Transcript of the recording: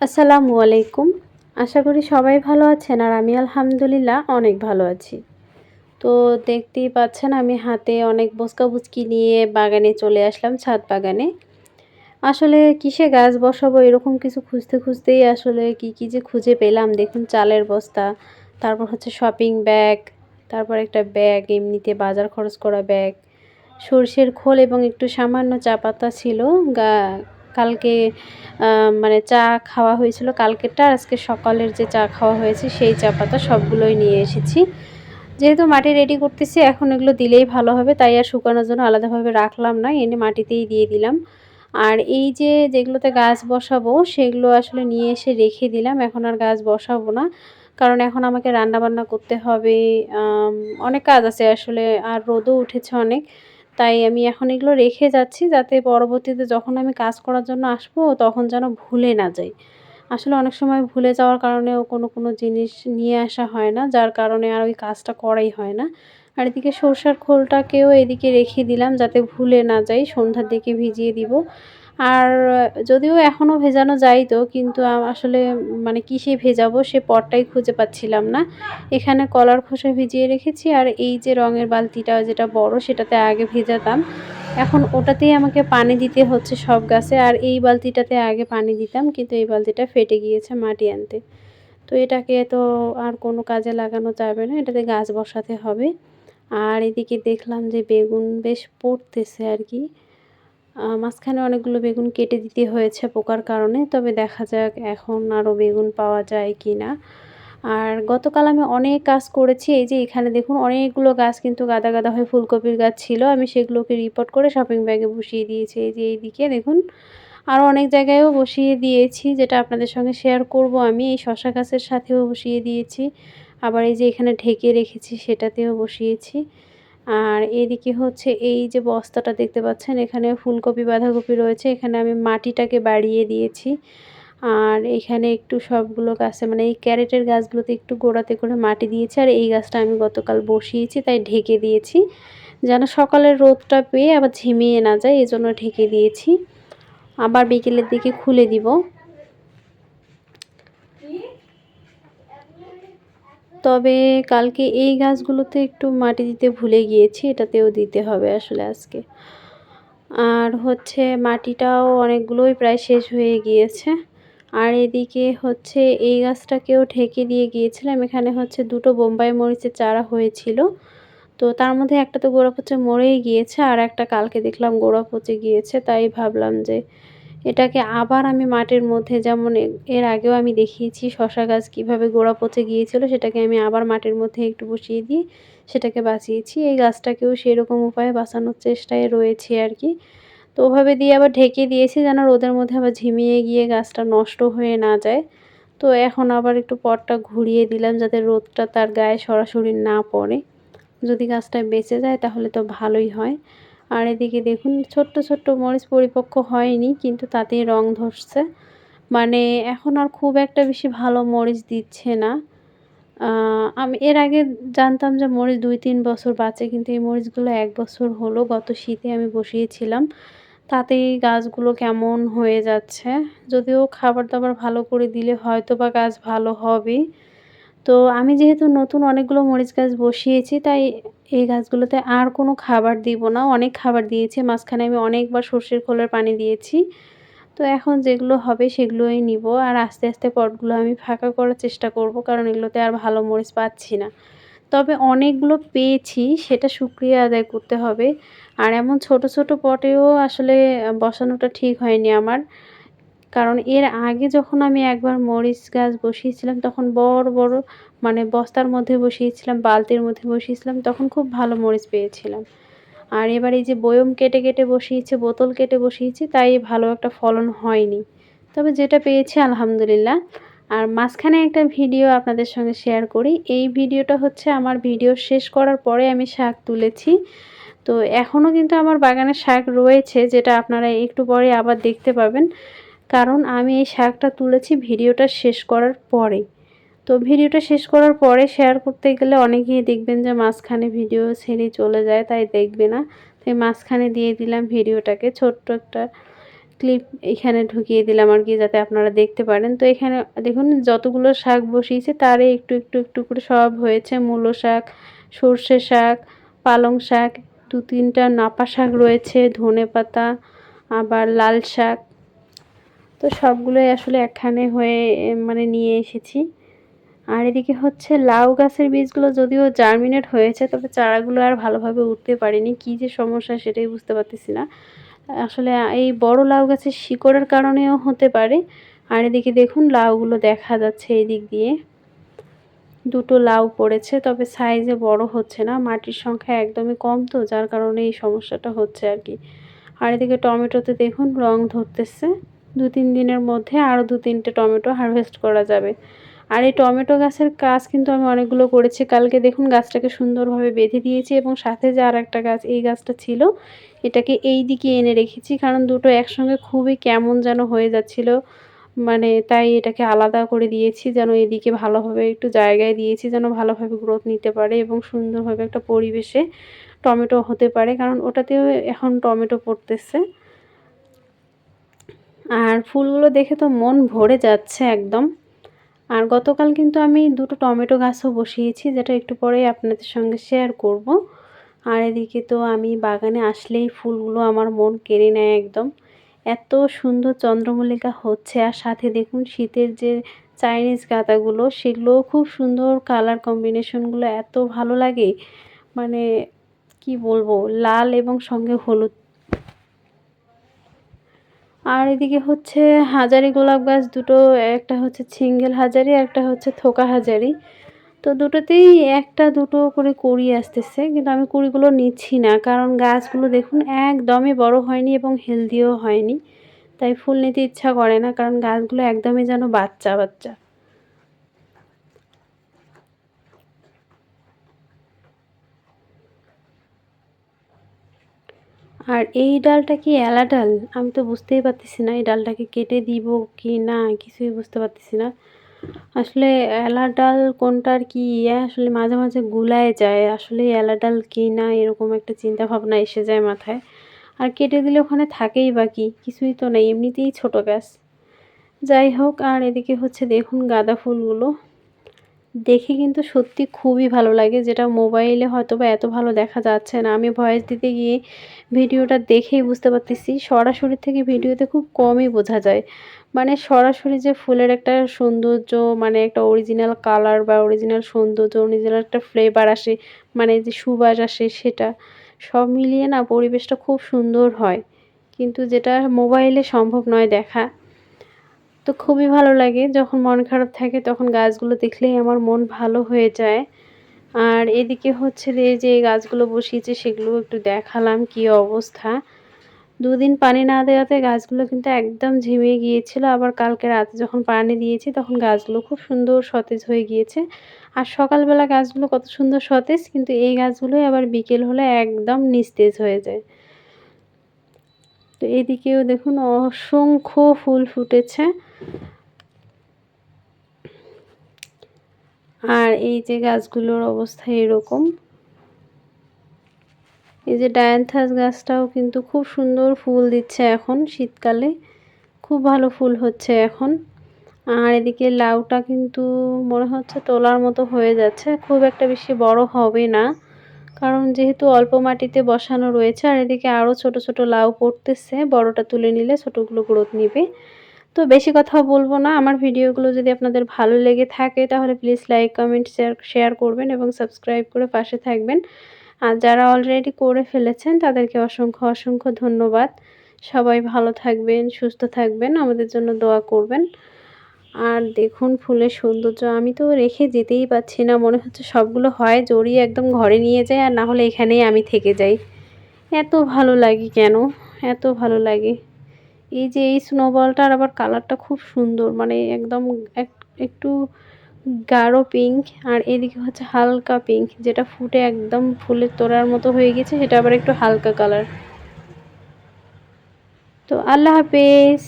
আসসালামু আলাইকুম। আশা করি সবাই ভালো আছেন আর আমি আলহামদুলিল্লাহ অনেক ভালো আছি। তো দেখতেই পাচ্ছেন আমি হাতে অনেক বসকা বুচকি নিয়ে বাগানে চলে আসলাম ছাদ বাগানে। আসলে কিসে গাছ বসাবো এরকম কিছু খুঁজতে খুঁজতেই আসলে কি কি যে খুঁজে পেলাম। দেখুন চালের বস্তা, তারপর হচ্ছে শপিং ব্যাগ তারপর একটা ব্যাগ এমনিতে বাজার খরচ করা ব্যাগ সর্ষের খোল এবং একটু সামান্য চা পাতা ছিল, গা কালকে মানে চা খাওয়া হয়েছিল কালকেরটা আজকে সকালের যে চা খাওয়া হয়েছে সেই চা পাতা সবগুলোই নিয়ে এসেছি। যেহেতু মাটি রেডি করতেছি, এখন এগুলো দিলেই ভালো হবে, তাই আর শুকানোর জন্য আলাদাভাবে রাখলাম না, এনে মাটিতেই দিয়ে দিলাম। আর এই যে যেগুলোতে গাছ বসাবো, সেগুলো আসলে নিয়ে এসে রেখে দিলাম, এখন আর গাছ বসাবো না। কারণ এখন আমাকে রান্না বান্না করতে হবে অনেক কাজ আছে আসলে, আর রোদও উঠেছে অনেক। তাই আমি এখন এগুলো রেখে যাচ্ছি যাতে পরবর্তীতে যখন আমি কাজ করার জন্য আসব তখন যেন ভুলে না যাই। আসলে অনেক সময় ভুলে যাওয়ার কারণেও কোনো কোনো জিনিস নিয়ে আসা হয় না, যার কারণে আর ওই কাজটা করাই হয় না। আর এদিকে সরষার খোলটাকেও এদিকে রেখে দিলাম যাতে ভুলে না যাই, সন্ধ্যার দিকে ভিজিয়ে দিব। আর যদিও এখনও ভেজানো যাইতো, কিন্তু আসলে মানে কিসে ভেজাবো সে পটটাই খুঁজে পাচ্ছিলাম না। এখানে কলার খোসা ভিজিয়ে রেখেছি আর এই যে রঙের বালতিটা যেটা বড় সেটাতে আগে ভেজাতাম। এখন ওটাতেই আমাকে পানি দিতে হচ্ছে সব গাছে আর এই বালতিটাতে আগে পানি দিতাম, কিন্তু এই বালতিটা ফেটে গিয়েছে মাটি আনতে। তো এটাকে তো আর কোনো কাজে লাগানো যাবে না, এটাতে গাছ বসাতে হবে। আর এদিকে দেখলাম যে বেগুন বেশ পড়তেছে আর কি। মাঝখানে অনেকগুলো বেগুন কেটে দিতে হয়েছে পোকার কারণে, তবে দেখা যাক এখন আরও বেগুন পাওয়া যায় কি না আর গতকাল আমি অনেক কাজ করেছি, এই যে এখানে দেখুন অনেকগুলো গাছ কিন্তু গাদা গাদা হয়ে ফুলকপির গাছ ছিল, আমি সেগুলোকে রিপোর্ট করে শপিং ব্যাগে বসিয়ে দিয়েছি, এই যে এইদিকে দেখুন আরও অনেক জায়গায়ও বসিয়ে দিয়েছি, যেটা আপনাদের সঙ্গে শেয়ার করব আমি, এই শশা গাছের সাথেও বসিয়ে দিয়েছি, আবার এই যে এখানে ঢেকে রেখেছি সেটাতেও বসিয়েছি। আর এদিকে হচ্ছে এই যে বস্তাটা দেখতে পাচ্ছেন, এখানে ফুলকপি, বাঁধাকপি রয়েছে। এখানে আমি মাটিটাকে বাড়িয়ে দিয়েছি। আর এখানে একটু সবগুলো গাছে মানে এই ক্যারেটের গাছগুলোতে একটু গোড়াতে করে মাটি দিয়েছি। আর এই গাছটা আমি গতকাল বসিয়েছি, তাই ঢেকে দিয়েছি। যেন সকালের রোদটা পেয়ে আবার ঝিমিয়ে না যায় এই জন্য ঢেকে দিয়েছি। আবার বিকেলের দিকে খুলে দিব। তবে কালকে এই গাছগুলোতে একটু মাটি দিতে ভুলে গিয়েছি, এটাতেও দিতে হবে আসলে আজকে। আর হচ্ছে মাটিটাও অনেকগুলোই প্রায় শেষ হয়ে গিয়েছে। আর এদিকে হচ্ছে এই গাছটাকেও ঢেকে দিয়ে গিয়েছিলাম, এখানে হচ্ছে দুটো বোম্বাই মরিচের চারা হয়েছিল। তো তার মধ্যে একটা তো গোড়া পচে মরেই গিয়েছে, আর একটা কালকে দেখলাম গোড়া পচে গিয়েছে, তাই ভাবলাম যে এটাকে আবার আমি মাটির মধ্যে, যেমন এর আগেও আমি দেখিয়েছি শশা গাছ কীভাবে গোড়া পচে গিয়েছিল, সেটাকে আমি আবার মাটির মধ্যে একটু বসিয়ে দিয়ে সেটাকে বাঁচিয়েছি। এই গাছটাকেও সেরকম উপায়ে বাঁচানোর চেষ্টায় রয়েছে আর কি। তো ওভাবে দিয়ে আবার ঢেকে দিয়েছি যেন রোদের মধ্যে আবার ঝিমিয়ে গিয়ে গাছটা নষ্ট হয়ে না যায়। তো এখন আবার একটু পটটা ঘুরিয়ে দিলাম যাতে রোদটা তার গায়ে সরাসরি না পড়ে। যদি গাছটা বেঁচে যায় তাহলে তো ভালোই হয়। আর এদিকে দেখুন, ছোট্ট ছোট্ট মরিচ পরিপক্ক হয়নি, কিন্তু তাতেই রং ধরছে। মানে এখন আর খুব একটা বেশি ভালো মরিচ দিচ্ছে না। আমি এর আগে জানতাম যে মরিচ দুই তিন বছর বাঁচে, কিন্তু এই মরিচগুলো এক বছর হলো, গত শীতে আমি বসিয়েছিলাম। তাতেই গাছগুলো কেমন হয়ে যাচ্ছে। যদিও খাবার দাবার ভালো করে দিলে হয়তো বা গাছ ভালো হবে তো আমি যেহেতু নতুন অনেকগুলো মরিচ গাছ বসিয়েছি, তাই এই গাছগুলোতে আর কোনো খাবার দিব না। অনেক খাবার দিয়েছি, মাঝখানে আমি অনেকবার সর্ষের খোলের পানি দিয়েছি। তো এখন যেগুলো হবে সেগুলোই নিব আর আস্তে আস্তে পটগুলো আমি ফাঁকা করার চেষ্টা করব, কারণ এগুলোতে আর ভালো মরিচ পাচ্ছি না। তবে অনেকগুলো পেয়েছি, সেটা শুক্রিয়া আদায় করতে হবে। আর এমন ছোট ছোট পটেও আসলে বসানোটা ঠিক হয়নি আমার। কারণ এর আগে যখন আমি একবার মরিচ গাছ বসিয়েছিলাম, তখন বড় বড় মানে বস্তার মধ্যে বসিয়েছিলাম, বালতির মধ্যে বসিয়েছিলাম, তখন খুব ভালো মরিচ পেয়েছিলাম। আর এবার এই যে বয়ম কেটে কেটে বসিয়েছে, বোতল কেটে বসিয়েছি, তাই ভালো একটা ফলন হয়নি। তবে যেটা পেয়েছি, আলহামদুলিল্লাহ। আর মাঝখানে একটা ভিডিও আপনাদের সঙ্গে শেয়ার করি। এই ভিডিওটা হচ্ছে আমার ভিডিও শেষ করার পরে আমি শাক তুলেছি। তো এখনও কিন্তু আমার বাগানে শাক রয়েছে, যেটা আপনারা একটু পরে আবার দেখতে পাবেন। কারণ আমি এই শাকটা তুলেছি ভিডিওটা শেষ করার পরে। তো ভিডিওটা শেষ করার পরে শেয়ার করতে গেলে অনেকেই দেখবেন যে মাঝখানে ভিডিও ছেড়ে চলে যায়, তাই দেখবে না। তাই মাঝখানে দিয়ে দিলাম ভিডিওটাকে, ছোট্ট একটা ক্লিপ এখানে ঢুকিয়ে দিলাম আর কি, যাতে আপনারা দেখতে পারেন। তো এখানে দেখুন যতগুলো শাক বসিয়েছে তারে একটু একটু একটু করে সব হয়েছে। মূলো শাক, সর্ষে শাক, পালং শাক, দু তিনটা নাপা শাক রয়েছে ধনে পাতা আবার লাল শাক তো সবগুলোই আসলে একখানে হয়ে মানে নিয়ে এসেছি। আর এদিকে হচ্ছে লাউ গাছের বীজগুলো যদিও জার্মিনেট হয়েছে, তবে চারাগুলো আর ভালোভাবে উঠতে পারেনি। কী যে সমস্যা সেটাই বুঝতে পারতেছি না। আসলে এই বড় লাউ গাছের শিকড়ের কারণেও হতে পারে। আর এদিকে দেখুন লাউগুলো দেখা যাচ্ছে এই দিক দিয়ে। দুটো লাউ পড়েছে, তবে সাইজে বড় হচ্ছে না, মাটির সংখ্যা একদমই কম তো, যার কারণে এই সমস্যাটা হচ্ছে আর কি। আর এদিকে টমেটোতে দেখুন রং ধরতেছে। দু তিন দিনের মধ্যে আরও দু তিনটে টমেটো হারভেস্ট করা যাবে। আর এই টমেটো গাছের কাজ কিন্তু আমি অনেকগুলো করেছি। কালকে দেখুন গাছটাকে সুন্দরভাবে বেঁধে দিয়েছি এবং সাথে যে আর একটা গাছ, এই গাছটা ছিল, এটাকে এই দিকে এনে রেখেছি কারণ দুটো একসঙ্গে খুবই কেমন যেন হয়ে যাচ্ছিল। মানে তাই এটাকে আলাদা করে দিয়েছি যেন এদিকে ভালোভাবে একটু জায়গায় দিয়েছি যেন ভালোভাবে গ্রোথ নিতে পারে এবং সুন্দরভাবে একটা পরিবেশে টমেটো হতে পারে। কারণ ওটাতেও এখন টমেটো পড়তেছে। আর ফুলগুলো দেখে তো মন ভরে যাচ্ছে একদম। আর গতকাল কিন্তু আমি দুটো টমেটো গাছও বসিয়েছি, যেটা একটু পরেই আপনাদের সঙ্গে শেয়ার করব। আর এদিকে তো আমি বাগানে আসলেই ফুলগুলো আমার মন কেড়ে নেয় একদম। এত সুন্দর চন্দ্রমল্লিকা হচ্ছে, আর সাথে দেখুন শীতের যে চাইনিজ গাঁদাগুলো, সেগুলোও খুব সুন্দর কালার কম্বিনেশনগুলো এত ভালো লাগে। মানে কি বলব, লাল এবং সঙ্গে হলুদ আর এদিকে হচ্ছে হাজারি গোলাপ গাছ দুটো, একটা হচ্ছে সিঙ্গেল হাজারি একটা হচ্ছে থোকা হাজারি। তো দুটোতেই একটা দুটো করে কুড়ি আসতেছে, কিন্তু আমি কুড়িগুলো নিচ্ছি না, কারণ গাছগুলো দেখুন একদমই বড় হয়নি এবং হেলদিও হয়নি। তাই ফুল নিতে ইচ্ছা করে না, কারণ গাছগুলো একদমই যেন বাচ্চা বাচ্চা আর এই ডালটা কি এলা ডাল? আমি তো বুঝতেই পারতেছি না এই ডালটাকে কেটে দিব কি না, কিছুই বুঝতে পারতেছি না। আসলে এলা ডাল কোনটার কি ইয়ে? আসলে মাঝে মাঝে গুলায় যায়। আসলে এলা ডাল কি না এরকম একটা চিন্তা ভাবনা এসে যায় মাথায়। আর কেটে দিলে ওখানে থাকেই বাকি কিছুই তো নেই। এমনিতেই ছোটো গাছ। যাই হোক, আর এদিকে হচ্ছে দেখুন গাঁদা ফুলগুলো। দেখে কিন্তু সত্যি খুবই ভালো লাগে যেটা মোবাইলে হয়তো বা এত ভালো দেখা যাচ্ছে না। আমি ভয়েস দিতে গিয়ে ভিডিওটা দেখেই বুঝতে পারতেছি, সরাসরি থেকে ভিডিওতে খুব কমই বোঝা যায়। মানে সরাসরি যে ফুলের একটা সৌন্দর্য মানে একটা অরিজিনাল কালার বা অরিজিনাল সৌন্দর্য অরিজিনাল একটা ফ্লেভার আসে মানে যে সুবাস আসে সেটা সব মিলিয়ে না পরিবেশটা খুব সুন্দর হয়। কিন্তু যেটা মোবাইলে সম্ভব নয় দেখা। তো খুবই ভালো লাগে। যখন মন খারাপ থাকে তখন গাছগুলো দেখলেই আমার মন ভালো হয়ে যায়। আর এদিকে হচ্ছে যে গাছগুলো বসিয়েছে সেগুলো একটু দেখালাম কি অবস্থা। দুদিন পানি না দেওয়াতে গাছগুলো কিন্তু একদম ঝিমিয়ে গিয়েছিল। আবার কালকে রাতে যখন পানি দিয়েছি তখন গাছগুলো খুব সুন্দর সতেজ হয়ে গিয়েছে। আর সকালবেলা গাছগুলো কত সুন্দর সতেজ, কিন্তু এই গাছগুলোই আবার বিকেল হলে একদম নিস্তেজ হয়ে যায়। তো এদিকেও দেখুন অসংখ্য ফুল ফুটেছে। আর এই যে গাছগুলোর অবস্থা এরকম। এই যে ডায়ান্থাস গাছটাও কিন্তু খুব সুন্দর ফুল দিচ্ছে এখন শীতকালে। খুব ভালো ফুল হচ্ছে এখন। আর এদিকে লাউটা কিন্তু মনে হচ্ছে তোলার মতো হয়ে যাচ্ছে। খুব একটা বেশি বড় হবে না। কারণ যেহেতু অল্প মাটিতে বসানো রয়েছে, আর এদিকে আরও ছোট ছোট লাউ পড়তেছে, বড়টা তুলে নিলে ছোটোগুলো গ্রোথ নিবে। তো বেশি কথা বলব না, আমার ভিডিওগুলো যদি আপনাদের ভালো লেগে থাকে তাহলে please like, comment, share share করবেন এবং সাবস্ক্রাইব করে পাশে থাকবেন। আর যারা অলরেডি করে ফেলেছেন তাদেরকে অসংখ্য অসংখ্য ধন্যবাদ। সবাই ভালো থাকবেন, সুস্থ থাকবেন, আমাদের জন্য দোয়া করবেন। আর দেখুন ফুলের সৌন্দর্য, আমি তো রেখে যেতেই পাচ্ছি না। মনে হচ্ছে সবগুলো হয়, জড়িয়ে একদম ঘরে নিয়ে যাই আর না হলে এখানেই আমি থেকে যাই। এত ভালো লাগে কেন? এত ভালো লাগে। এই যে এই স্নোবলটার আবার কালারটা খুব সুন্দর মানে একদম একটু গাঢ় পিঙ্ক আর এদিকে হচ্ছে হালকা পিঙ্ক যেটা ফুটে একদম ফুলের তোড়ার মতো হয়ে গেছে, সেটা আবার একটু হালকা কালার তো আল্লাহ হাফেজ।